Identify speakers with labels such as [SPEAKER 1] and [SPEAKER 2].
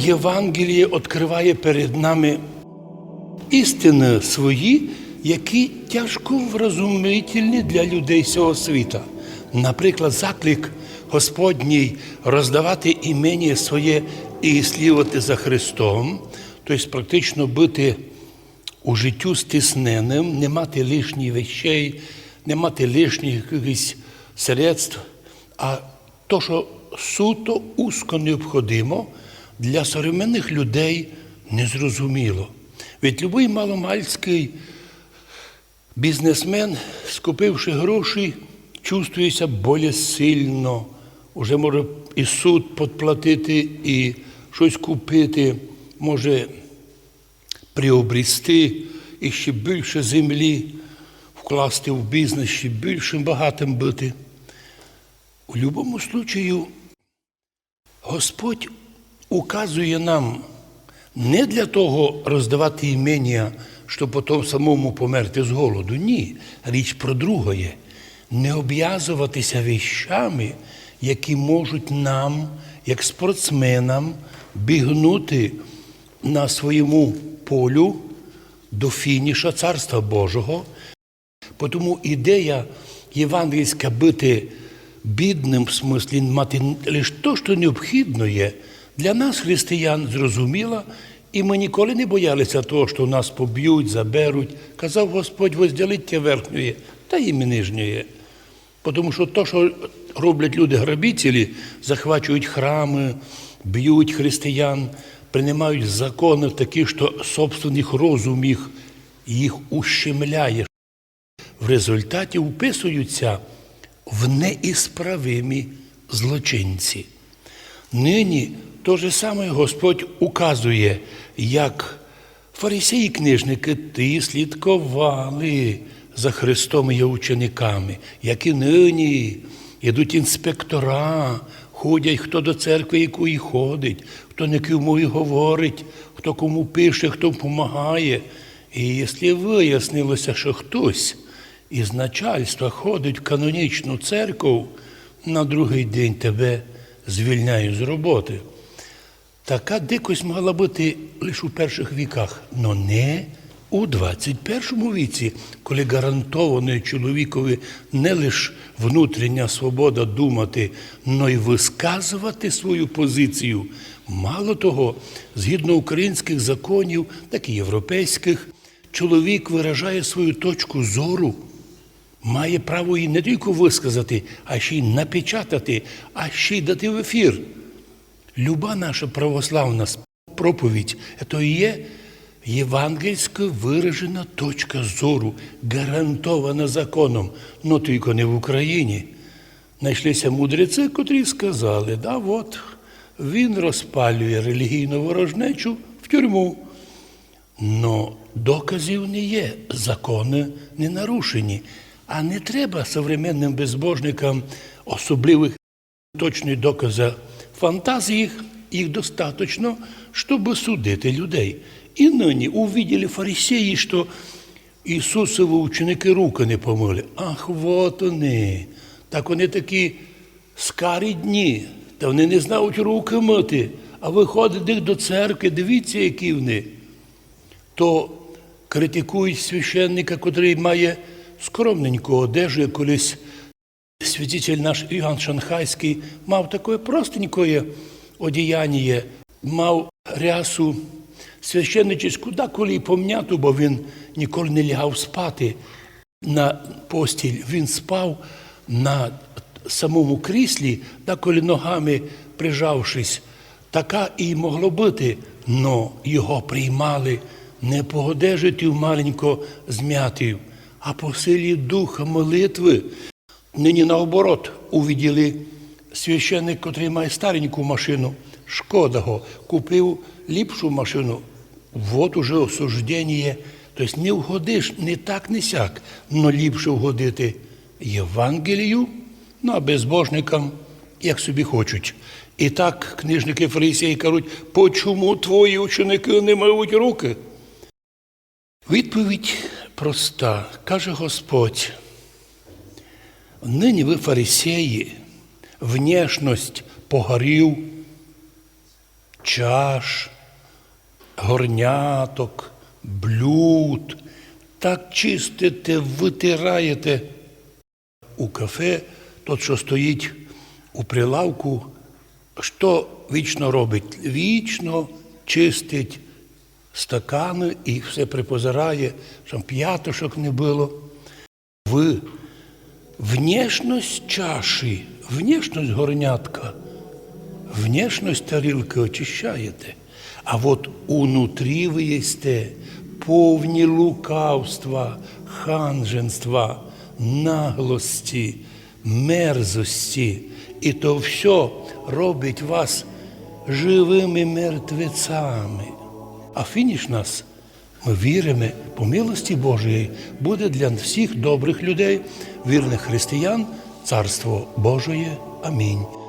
[SPEAKER 1] Євангеліє відкриває перед нами істини свої, які тяжко вразумительні для людей цього світа. Наприклад, заклик Господній роздавати імені своє і слідувати за Христом, тобто практично бути у життю стисненим, не мати лишніх вещей, не мати лишніх якихось средств, а то, що суто узко необхідно для современних людей незрозуміло. Ведь любий маломальський бізнесмен, скупивши гроші, чувствується більш сильно. Уже може і суд підплатити, і щось купити, може приобрести і ще більше землі вкласти в бізнес, ще більшим багатим бути. У будь-якому случаю Господь указує нам не для того роздавати імення, щоб потім самому померти з голоду. Ні. Річ про другое. Не обв'язуватися віщами, які можуть нам, як спортсменам, бігнути на своєму полю до фініша Царства Божого. Тому ідея євангельська бути бідним, в смислі мати лише те, що необхідно є, для нас, християн, зрозуміла, і ми ніколи не боялися того, що нас поб'ють, заберуть. Казав Господь, возділіть верхньої та і нижньої. Тому що то, що роблять люди грабителі, захвачують храми, б'ють християн, приймають закони такі, що собственних розум їх, їх ущемляє. В результаті вписуються в неісправимі злочинці. Нині то же саме Господь указує, як фарисеї книжники ти слідкували за Христом і його учениками, як і нині йдуть інспектора, ходять хто до церкви, якої ходить, хто не кому і говорить, хто кому пише, хто допомагає. І якщо вияснилося, що хтось із начальства ходить в канонічну церкву, на другий день тебе звільняють з роботи. Така дикость могла бути лише у перших віках, але не у 21 віці, коли гарантовано чоловікові не лише внутрішня свобода думати, але й висказувати свою позицію. Мало того, згідно українських законів, так і європейських, чоловік виражає свою точку зору має право її не тільки висказати, а ще й напечатати, а ще й дати в ефір. Люба наша православна проповідь і є євангельська виражена точка зору, гарантована законом, але тільки не в Україні. Знайшлися мудреці, котрі сказали, да, от він розпалює релігійну ворожнечу в тюрму. Но доказів не є, закони не нарушені. А не треба современним безбожникам особливих точних доказів фантазії, їх достатньо, щоб судити людей. І нині увиділи фарисеї, що Ісусові ученики руки не помили. Ах, вот вони. Так вони такі скарі дні, та вони не знають руки мити, а виходить їх до церкви, дивіться, які вони. То критикують священника, котрий має скромненьку одежу, колись святитель наш Іган Шанхайський мав таке простенькое одіяння, мав рясу священничську, да коли й помняту, бо він ніколи не лягав спати на постіль. Він спав на самому кріслі, да коли ногами прижавшись. Така і могло бути, но його приймали не по одежі маленько зм'ятів, а по силі духа молитви. Нині наоборот увиділи священник, який має стареньку машину, шкода го, купив ліпшу машину. Вот уже осуждення. Тобто не вгодиш не так, не сяк, но ліпше вгодити Євангелію, ну а безбожникам, як собі хочуть. І так книжники фарисеї кажуть, почому твої ученики не мають руки? Відповідь проста, каже Господь. Нині ви фарисеї, внешність погорів, чаш, горняток, блюд. Так чистите, витираєте. У кафе тот, що стоїть у прилавку, що вічно робить? Вічно чистить стакани і все припозирає, щоб п'ятошок не було. Ви внешність чаші, внешність горнятка, внешність тарілки очищаєте, а от унутрі ви єсте повні лукавства, ханженства, наглості, мерзості. І то все робить вас живими мертвецями. А фініш нас, ми віримо, по милості Божої, буде для всіх добрих людей, вірних християн, Царство Божоє. Амінь.